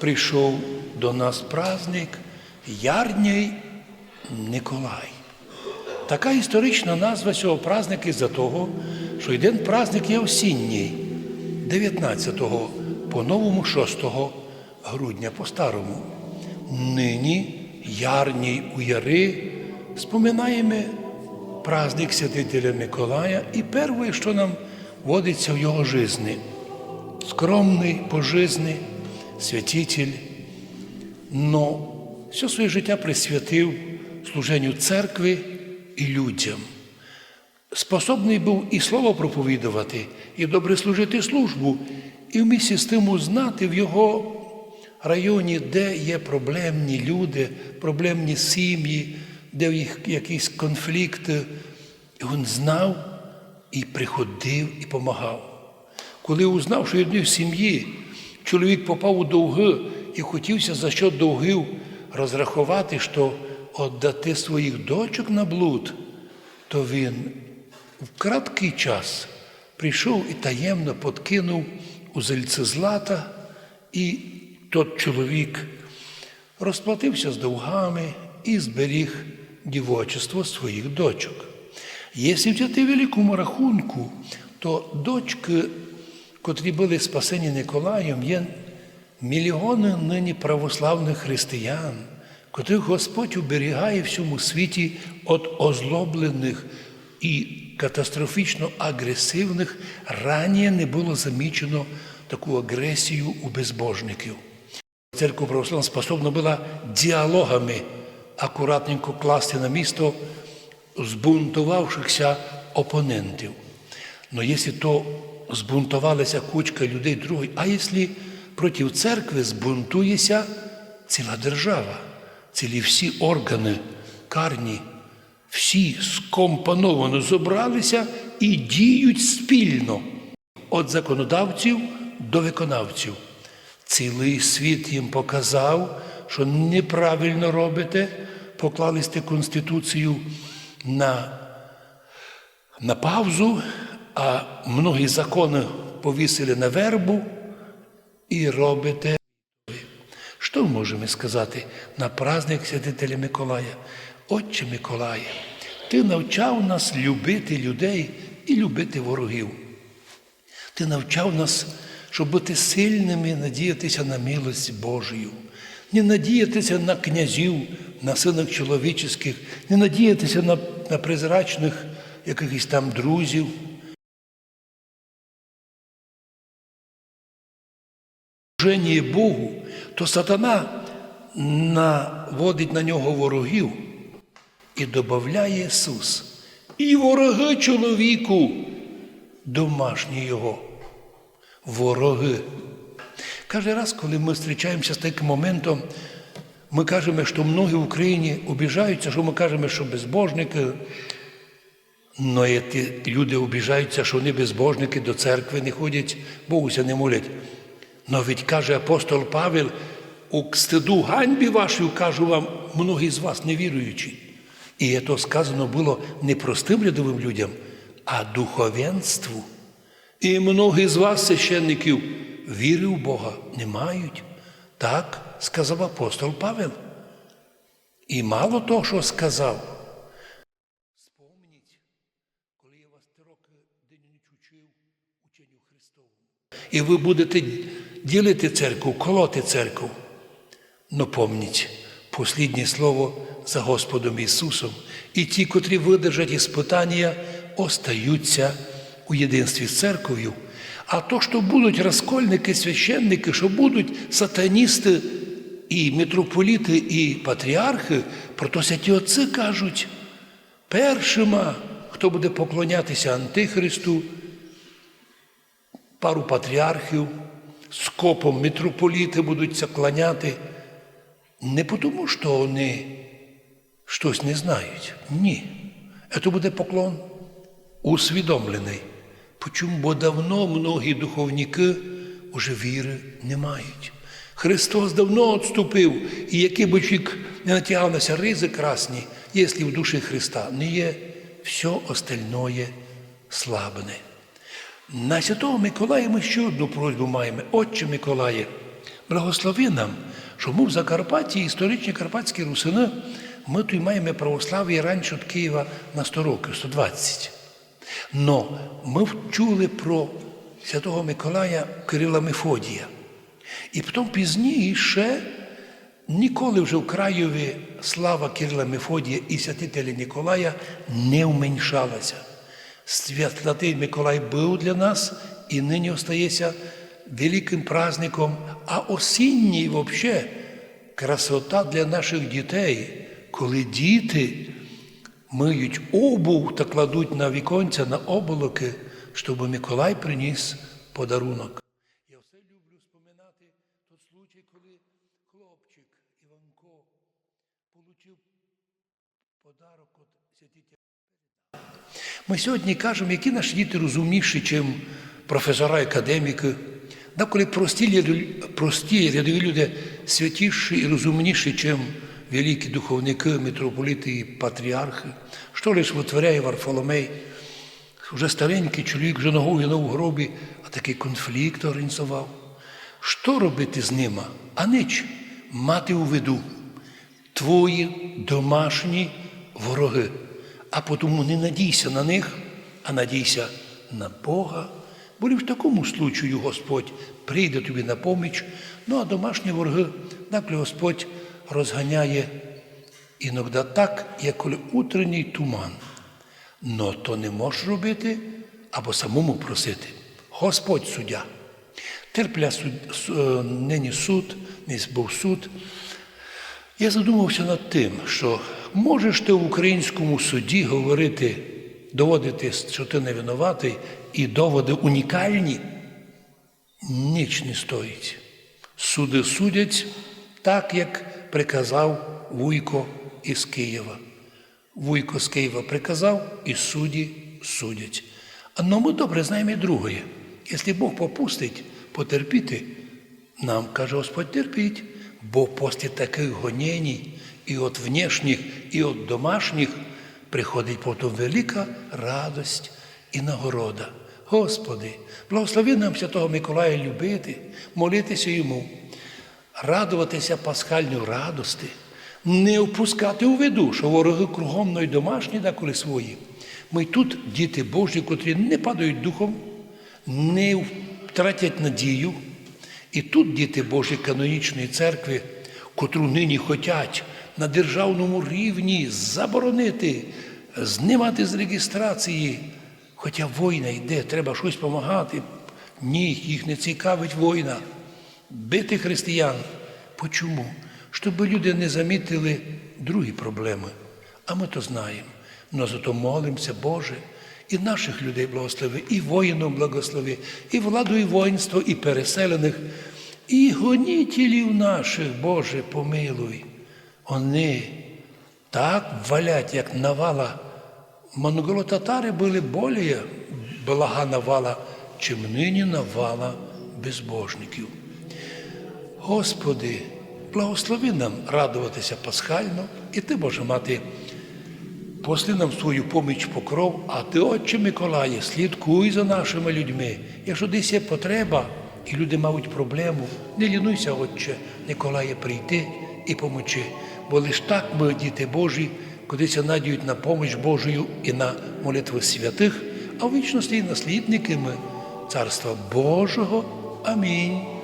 прийшов до нас праздник Ярній Николай. Така історична назва цього праздника із-за того, що один праздник є осінній, 19-го, по-новому 6 грудня по-старому. Нині ярній у яри споминаємо праздник Святителя Миколая і перше, що нам водиться в його житті. Скромний, пожизний, святитель, но все своє життя присвятив служенню церкви і людям. Способний був і слово проповідувати, і добре служити службу, і в місці з тим узнати в його районі, де є проблемні люди, проблемні сім'ї, де їх якісь конфлікти. І він знав і приходив і допомагав. Коли узнав, що одній в сім'ї чоловік попав у довги і хотівся за що довгів розрахувати, що віддати своїх дочок на блуд, то він в краткий час прийшов і таємно подкинув у зельце злата, і тот чоловік розплатився з довгами і зберіг дівочество своїх дочок. Якщо взяти великому рахунку, то дочки, котрі були спасені Николаєм, є мільйони нині православних християн, котрих Господь уберігає в всьому світі від озлоблених і катастрофічно агресивних, раніше не було замічено таку агресію у безбожників. Церква православна способна була діалогами акуратненько класти на місто збунтувавшихся опонентів. Но якщо то збунтувалася кучка людей другої, а якщо проти церкви збунтується ціла держава, цілі всі органи карні, всі скомпоновано зібралися і діють спільно від законодавців до виконавців. Цілий світ їм показав, що неправильно робите, поклали сте Конституцію на, на паузу, а многі закони повісили на вербу і робите. Що можемо сказати на праздник Святителя Миколая? Отче Миколая, ти навчав нас любити людей і любити ворогів. Ти навчав нас, щоб бути сильними, надіятися на милость Божою, не надіятися на князів, на синок чоловічих, не надіятися на, на призрачних якихось там друзів. Служення Богу, то сатана наводить на нього ворогів і додає Ісус. І вороги чоловіку, домашні його, вороги. Кожен раз, коли ми зустрічаємося з таким моментом, ми кажемо, що многі в Україні обіжаються, що ми кажемо, що безбожники. Но ті люди обіжаються, що вони безбожники до церкви не ходять, Богуся не молять. Но ведь каже апостол Павел, у стиду ганьбі вашій, кажу вам, многі з вас невіруючі. І це сказано було не простим рядовим людям, а духовенству. І многі з вас, священників, віри в Бога не мають. Так сказав апостол Павел. І мало того, що сказав. Коли я вас три. І ви будете ділити церкву, колоти церкву. Но помніть, посліднє слово за Господом Ісусом, і ті, котрі видержать іспитання, остаються у єдинстві з церков'ю. А то, що будуть розкольники, священники, що будуть сатаністи і митрополіти, і патріархи, про то святі отці кажуть, першима, хто буде поклонятися Антихристу, пару патріархів, скопом митрополіти будуть заклоняти. Не тому, що вони щось не знають. Ні. Це буде поклон усвідомлений. Почому? Бо давно многі духовники уже віри не мають. Христос давно відступив, і який би чоловік не натягав на ризи красні, якщо в душі Христа не є, все остальное слабне. На Святого Миколая ми ще одну просьбу маємо. Отче Миколає, Благослови нам, що ми в Закарпатті, історичні карпатські русини, ми тут маємо православ'я раніше від Києва на 100 років, 120. Но ми чули про святого Миколая Кирила Мефодія. І потім пізніше ніколи вже в краєві слава Кирила Мефодія і святителя Ніколая не уменьшалася. Святий Миколай був для нас і нині остається великим праздником, а осінній взагалі красота для наших дітей, коли діти миють обув та кладуть на віконця на оболоки, щоб Миколай приніс подарунок. Ми сьогодні кажемо, які наші діти розумніші, ніж професора академіки. Да, коли прості, прості рядові люди святіші і розумніші, ніж великі духовники, митрополіти і патріархи. Що лише витворяє Варфоломей, вже старенький чоловік, вже ногою на гробі, а такий конфлікт організував. Що робити з ними? А ніч мати у виду твої домашні вороги. А тому не надійся на них, а надійся на Бога. Бо в такому случаю Господь прийде тобі на поміч, ну а домашні вороги, так Господь розганяє іноді так, як коли утренній туман. Но то не можеш робити або самому просити. Господь суддя. Терпля суд, е, нині суд, нині був суд. Я задумався над тим, що можеш ти в українському суді говорити, доводити, що ти не винуватий, і доводи унікальні, ніч не стоїть. Суди судять так, як приказав Вуйко із Києва. Вуйко з Києва приказав, і судді судять. Но ми добре знаємо і друге. Якщо Бог попустить потерпіти, нам каже Господь, терпіть, бо після таких гонєній і від внешніх, і від домашніх приходить потім велика радость і нагорода. Господи, благослови нам Святого Миколая любити, молитися йому, радуватися пасхальній радості, не впускати у виду, що вороги кругом но й домашні, деколи свої. Ми тут діти Божі, котрі не падають духом, не втратять надію. І тут діти Божі канонічної церкви, котру нині хотять на державному рівні заборонити, знімати з реєстрації. Хоча війна йде, треба щось допомагати. Ні, їх не цікавить війна. Бити християн. Почому? Щоб люди не замітили другі проблеми. А ми то знаємо. Но зато молимося, Боже, і наших людей благослови, і воїнам благослови, і владу, і воїнство, і переселених, і гонітелів наших, Боже, помилуй. Вони так валять, як навала. Монголо-татари були более блага навала, чим нині навала безбожників. Господи, благослови нам радуватися пасхально, і Ти, Боже мати, Посли нам свою поміч покров, а ти, Отче Миколає, слідкуй за нашими людьми. Якщо десь є потреба, і люди мають проблему, не лінуйся, Отче Миколає, прийти і помочи. Бо лиш так ми, діти Божі, кудись надіють на поміч Божою і на молитву святих, а в вічності і наслідниками Царства Божого. Амінь.